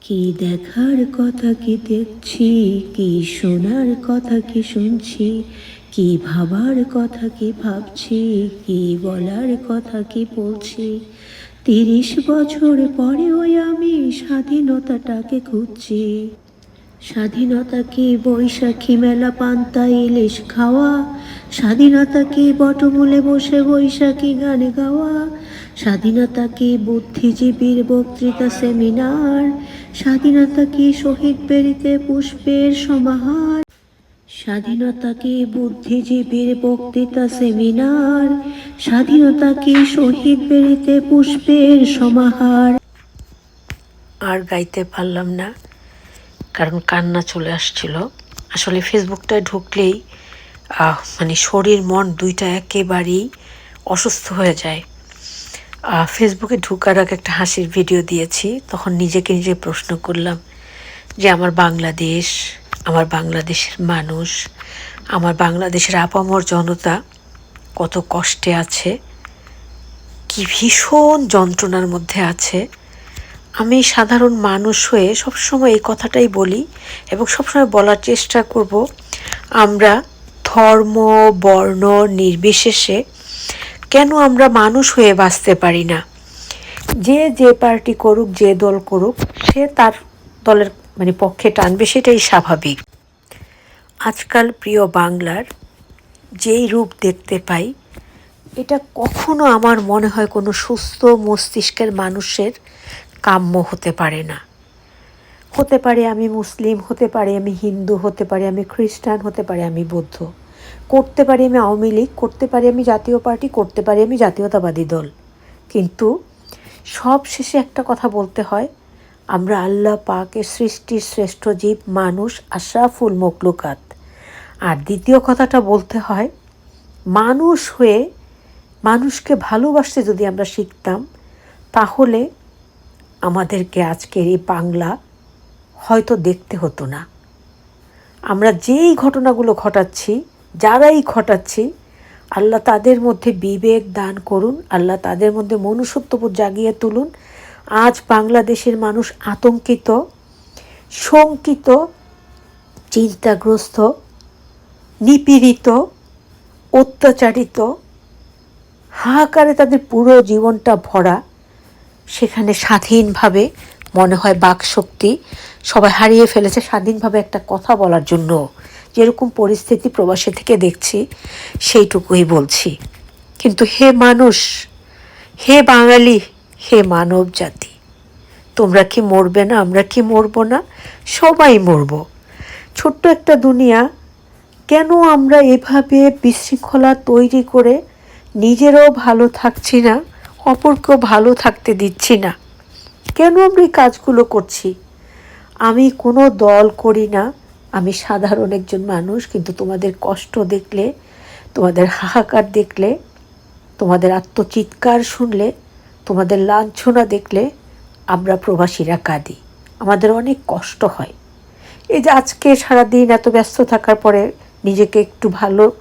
কি দেখার কথা কি দেখছি? কি শোনার কথা কি শুনছি? কি ভাবার কথা কি ভাবছি? কি বলার কথা কি বলছি? তিরিশ বছর পরে ওই আমি স্বাধীনতাটাকে খুঁজছি। স্বাধীনতা কি বৈশাখী মেলা, পান্তা, ইলিশ খাওয়া? স্বাধীনতা কি বটমূলে বসে বৈশাখী গান গাওয়া? স্বাধীনতা কি বুদ্ধিজীবীর বক্তৃতা সেমিনার? স্বাধীনতা কি শহীদ বেরিতে পুষ্পের সমাহার। স্বাধীনতা কি বুদ্ধিজীবীর বক্তৃতা সেমিনার। স্বাধীনতা কি শহীদ বেরিতে পুষ্পের সমাহার। আর গাইতে পারলাম না, কারণ কান্না চলে আসছিল। আসলে ফেসবুকটায় ঢুকলেই মানে শরীর, মন দুইটা একেবারেই অসুস্থ হয়ে যায়। ফেসবুকে ঢুকার আগে একটা হাসির ভিডিও দিয়েছি। তখন নিজেকে নিজে প্রশ্ন করলাম যে, আমার বাংলাদেশ, আমার বাংলাদেশের মানুষ, আমার বাংলাদেশের আপামর জনতা কত কষ্টে আছে, কি ভীষণ যন্ত্রণার মধ্যে আছে। আমি সাধারণ মানুষ হয়ে সবসময় এই কথাটাই বলি এবং সবসময় বলার চেষ্টা করব, আমরা ধর্ম, বর্ণ নির্বিশেষে কেন আমরা মানুষ হয়ে বাঁচতে পারি না? যে যে পার্টি করুক, যে দল করুক, সে তার দলের মানে পক্ষে টানবে সেটাই স্বাভাবিক। আজকাল প্রিয় বাংলার যেই রূপ দেখতে পাই, এটা কখনো আমার মনে হয় কোনো সুস্থ মস্তিষ্কের মানুষের কাম্য হতে পারে না। হতে পারে আমি মুসলিম, হতে পারে আমি হিন্দু, হতে পারে আমি খ্রিস্টান, হতে পারে আমি বৌদ্ধ। করতে পারি আমি আওয়ামী লীগ, করতে পারি আমি জাতীয় পার্টি, করতে পারি আমি জাতীয়তাবাদী দল। কিন্তু সব শেষে একটা কথা বলতে হয়, আমরা আল্লাহ পাকের সৃষ্টির শ্রেষ্ঠ জীব, মানুষ আশরাফুল মকলুকাত আর দ্বিতীয় কথাটা বলতে হয়, মানুষ হয়ে মানুষকে ভালোবাসতে যদি আমরা শিখতাম, তাহলে আমাদেরকে আজকের এই বাংলা হয়তো দেখতে হতো না। আমরা যেই ঘটনাগুলো ঘটাচ্ছি যারাই ঘটাচ্ছি, আল্লাহ তাদের মধ্যে বিবেক দান করুন, আল্লাহ তাদের মধ্যে মনুষ্যত্ববোধ জাগিয়ে তুলুন। আজ বাংলাদেশের মানুষ আতঙ্কিত, শঙ্কিত, চিন্তাগ্রস্ত, নিপীড়িত, অত্যাচারিত, হাহাকারে তাদের পুরো জীবনটা ভরা, সেখানে স্বাধীনভাবে মনে হয় বাকশক্তি সবাই হারিয়ে ফেলেছে স্বাধীনভাবে একটা কথা বলার জন্য। যেরকম পরিস্থিতি প্রবাসী থেকে দেখছি, সেইটুকুই বলছি। কিন্তু হে মানুষ, হে বাঙালি, হে মানব জাতি, তোমরা কি মরবে না, আমরা কি মরব না? সবাই মরবো। ছোট্ট একটা দুনিয়া, কেন আমরা এভাবে বিশৃঙ্খলা তৈরি করে নিজেরও ভালো থাকছি না, অপরকেও ভালো থাকতে দিচ্ছি না? কেন আমরা এই কাজগুলো করছি? আমি কোনো দল করি না। আমি সাধারণ একজন মানুষ, কিন্তু তোমাদের কষ্ট দেখলে, তোমাদের হাহাকার দেখলে, তোমাদের আত্মচিৎকার শুনলে, তোমাদের লাঞ্ছনা দেখলে আমরা প্রবাসীরা কাঁদি। আমাদের অনেক কষ্ট হয়। এই যে আজকে সারাদিন এত ব্যস্ত থাকার পরে নিজেকে একটু ভালো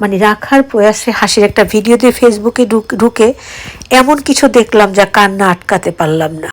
মানে রাখার প্রয়াসে হাসির একটা ভিডিও দিয়ে ফেসবুকে ঢুকে এমন কিছু দেখলাম যা কান্না আটকাতে পারলাম না।